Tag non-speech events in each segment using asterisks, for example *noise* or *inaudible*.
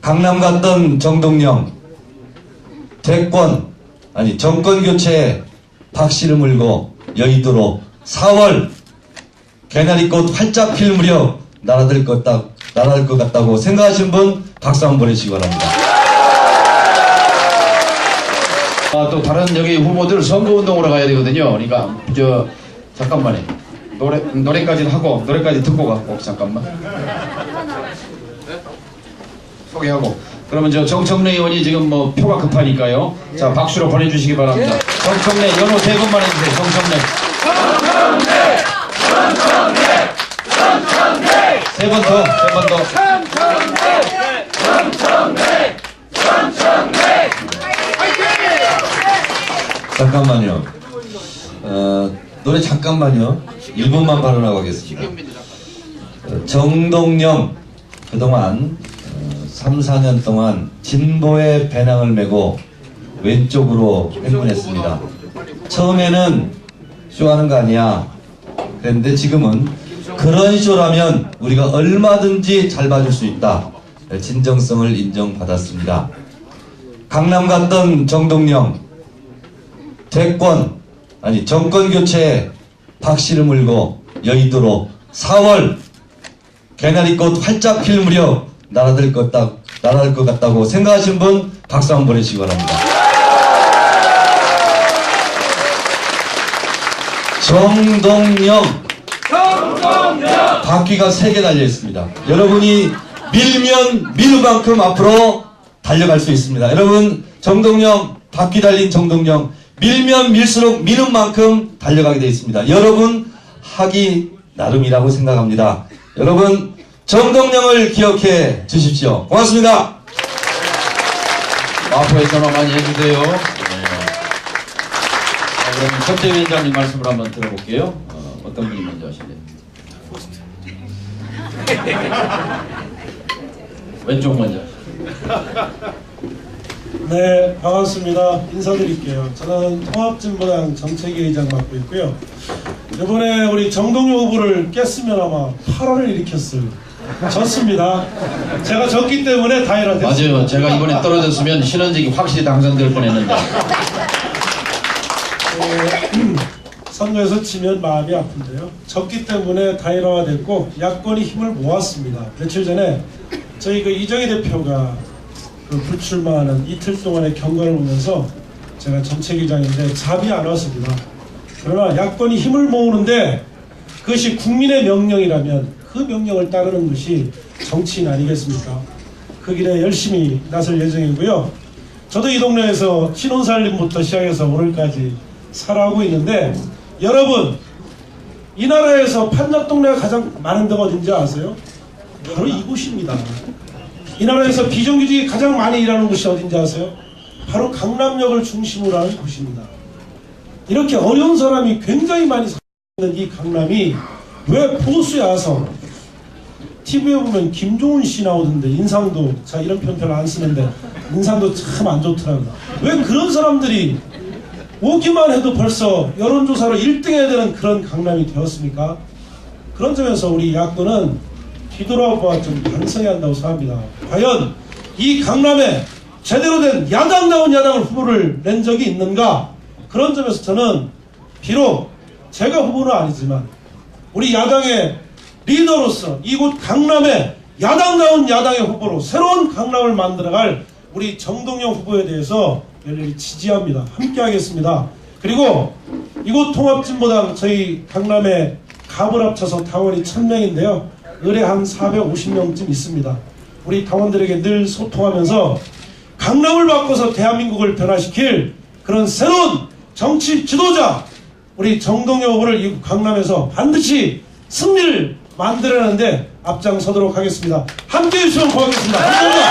강남 갔던 정동영 대권 아니 정권 교체에 박씨를 물고 여의도로 4월 개나리꽃 활짝 필 무렵 날아들 것, 같다, 날아들 것 같다고 생각하신 분 박수 한번 보내시기 바랍니다. 아, 또 다른 여기 후보들 선거운동으로 가야 되거든요. 그러니까 저 잠깐만요. 노래 노래까지 하고 노래까지 듣고 가고 잠깐만. 소개하고. 그러면 저 정청래 의원이 지금 뭐 표가 급하니까요. 자 박수로 보내주시기 바랍니다. 정청래 연호 세 번만 해주세요. 정청래. 세번 더, 세 번 더. 잠깐만요. 어, 노래 잠깐만요. 1분만 발언하고 하겠습니다. 어, 정동영 그동안 어, 3, 4년 동안 진보의 배낭을 메고 왼쪽으로 행군했습니다. 처음에는 쇼하는 거 아니야. 그런데 지금은 그런 쇼라면 우리가 얼마든지 잘 봐줄 수 있다. 진정성을 인정받았습니다. 강남 갔던 정동영 대권 아니 정권 교체에 박씨를 물고 여의도로 4월 개나리꽃 활짝 필 무렵 날아들 것, 같다, 날아들 것 같다고 생각하신 분 박수 한번 보내시기 바랍니다. 정동영 바퀴가 세 개 달려 있습니다. 여러분이 밀면 밀 만큼 앞으로 달려갈 수 있습니다. 여러분 정동영 바퀴 달린 정동영 밀면 밀수록 미는 만큼 달려가게 되어 있습니다. 여러분 하기 나름이라고 생각합니다. 여러분 정동영을 기억해 주십시오. 고맙습니다. 마포에 전화 많이 해주세요. 네. 자, 그러면 첫째 위원장님 말씀을 한번 들어볼게요. 어, 어떤 분이 먼저 하실래요? *laughs* 왼쪽 먼저. 네, 반갑습니다. 인사드릴게요. 저는 통합진보당 정책위 의장 맡고 있고요. 이번에 우리 정동영 후보를 깼으면 아마 8월을 일으켰을 졌습니다. 제가 졌기 때문에 다이라 됐습니다. 맞아요. 제가 이번에 떨어졌으면 신원직이 확실히 당선될 뻔했는데. 선거에서 지면 마음이 아픈데요. 졌기 때문에 다이라가 됐고 야권이 힘을 모았습니다. 며칠 전에 저희 그 이정희 대표가 그 불출마하는 이틀 동안의 경과를 보면서 제가 정책위장인데 답이 안 왔습니다. 그러나 야권이 힘을 모으는데 그것이 국민의 명령이라면 그 명령을 따르는 것이 정치인 아니겠습니까? 그 길에 열심히 나설 예정이고요. 저도 이 동네에서 신혼살림부터 시작해서 오늘까지 살아오고 있는데 여러분 이 나라에서 판잣 동네가 가장 많은 데가 어딘지 아세요? 바로 이곳입니다. 이 나라에서 비정규직이 가장 많이 일하는 곳이 어딘지 아세요? 바로 강남역을 중심으로 하는 곳입니다. 이렇게 어려운 사람이 굉장히 많이 사는 이 강남이 왜 보수의 아성 TV에 보면 김종훈 씨 나오던데 인상도 자 이런 표현 별로 안 쓰는데 인상도 참 안 좋더라고요. 왜 그런 사람들이 오기만 해도 벌써 여론조사로 1등 해야 되는 그런 강남이 되었습니까? 그런 점에서 우리 야권은 뒤돌아봐 좀 반성해야 한다고 생각합니다. 과연 이 강남에 제대로 된 야당다운 야당을 후보를 낸 적이 있는가? 그런 점에서 저는 비록 제가 후보는 아니지만 우리 야당의 리더로서 이곳 강남에 야당다운 야당의 후보로 새로운 강남을 만들어갈 우리 정동영 후보에 대해서 열렬히 지지합니다. 함께 하겠습니다. 그리고 이곳 통합진보당 저희 강남에 갑을 합쳐서 당원이 1000명인데요. 의뢰 한 450명쯤 있습니다. 우리 당원들에게 늘 소통하면서 강남을 바꿔서 대한민국을 변화시킬 그런 새로운 정치 지도자 우리 정동영 후보를 이 강남에서 반드시 승리를 만들어내는데 앞장서도록 하겠습니다. 함께 해 주시면 고맙겠습니다. 감사합니다.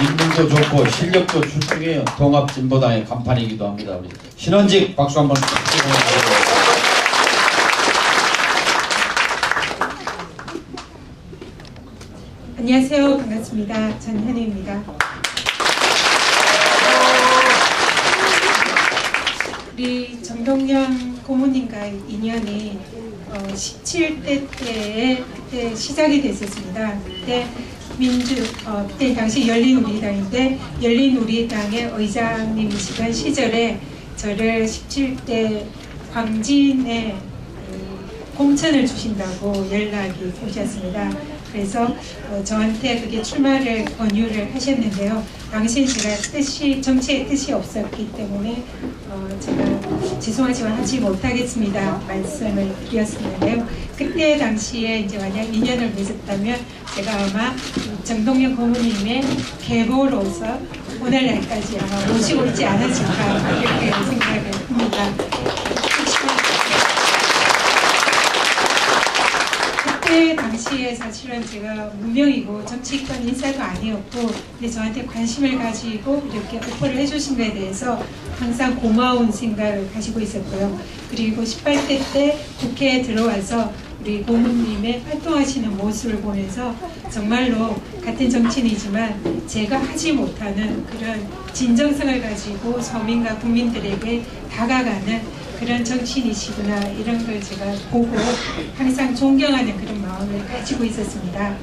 인물도 좋고 실력도 출중해요. 통합진보당의 간판이기도 합니다. 우리 신원직 박수 한번 부탁드립니다. 안녕하세요. 반갑습니다. 전현우입니다. 우리 정동영 고모님과의 인연이 어, 17대 때에 그때 시작이 됐었습니다. 그때 민주 어, 그때 당시 열린우리당인데 열린우리당의 의장님이시던 시절에 저를 17대 광진에 그 공천을 주신다고 연락이 오셨습니다. 그래서 어, 저한테 그게 출마를 권유를 하셨는데요. 당시 제가 뜻이 정치의 뜻이 없었기 때문에 어, 제가 죄송하지만 하지 못하겠습니다 말씀을 드렸었는데요. 그때 당시에 이제 만약 인연을 맺었다면 제가 아마 정동영 고모님의 계보로서 오늘날까지 아마 모시고 있지 않았을까 이렇게 생각을 당시에 사실은 제가 무명이고 정치권 인사도 아니었고 근데 저한테 관심을 가지고 이렇게 오퍼를 해주신 것에 대해서 항상 고마운 생각을 가지고 있었고요. 그리고 18대 때 국회에 들어와서 우리 고모님의 활동하시는 모습을 보면서 정말로 같은 정치인이지만 제가 하지 못하는 그런 진정성을 가지고 서민과 국민들에게 다가가는 그런 정치인이시구나 이런 걸 제가 보고 항상 존경하는 그런 마음을 가지고 있었습니다.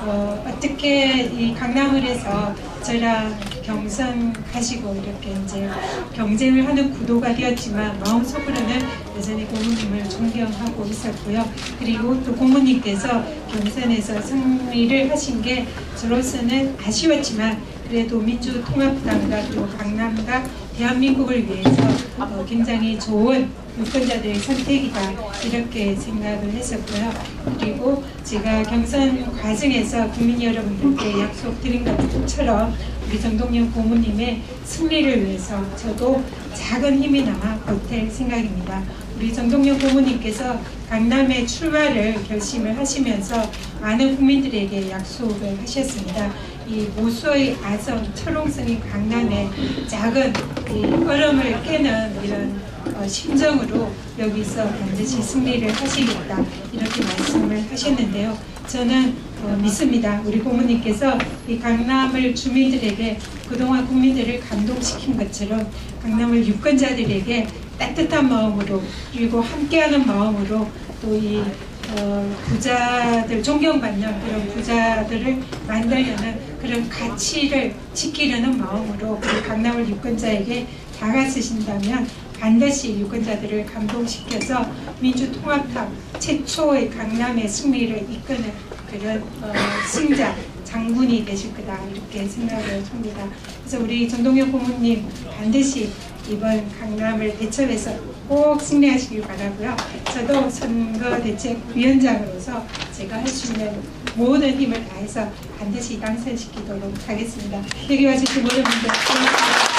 어, 어떻게 이 강남을에서 저랑 경선 가시고 이렇게 이제 경쟁을 하는 구도가 되었지만 마음속으로는 여전히 고모님을 존경하고 있었고요. 그리고 또 고모님께서 경선에서 승리를 하신 게 저로서는 아쉬웠지만 그래도 민주통합당과 또 강남과 대한민국을 위해서 어, 굉장히 좋은 유권자들의 선택이다 이렇게 생각을 했었고요. 그리고 제가 경선 과정에서 국민 여러분들께 약속드린 것처럼 우리 정동영 고모님의 승리를 위해서 저도 작은 힘이나마 보탤 생각입니다. 우리 정동영 고모님께서 강남의 출마를 결심을 하시면서 많은 국민들에게 약속을 하셨습니다. 이 모수의 아성 철옹성인 강남의 작은 이 얼음을 깨는 이런 어, 심정으로 여기서 반드시 승리를 하시겠다 이렇게 말씀을 하셨는데요. 저는 어, 믿습니다. 우리 고모님께서 이 강남을 주민들에게 그동안 국민들을 감동시킨 것처럼 강남을 유권자들에게 따뜻한 마음으로 그리고 함께하는 마음으로 또이 어, 부자들 존경받는 그런 부자들을 만들려는 그런 가치를 지키려는 마음으로 우리 강남을 유권자에게 다가서신다면 반드시 유권자들을 감동시켜서 민주통합당 최초의 강남의 승리를 이끄는 그런 어, 승자 장군이 되실 거다 이렇게 생각을 합니다. 그래서 우리 정동영 고모님 반드시 이번 강남을 대첩해서 꼭 승리하시길 바라고요. 저도 선거대책위원장으로서 제가 할 수 있는 모든 힘을 다해서 반드시 당선시키도록 하겠습니다. 여기 와주신 모든 분들 고맙습니다.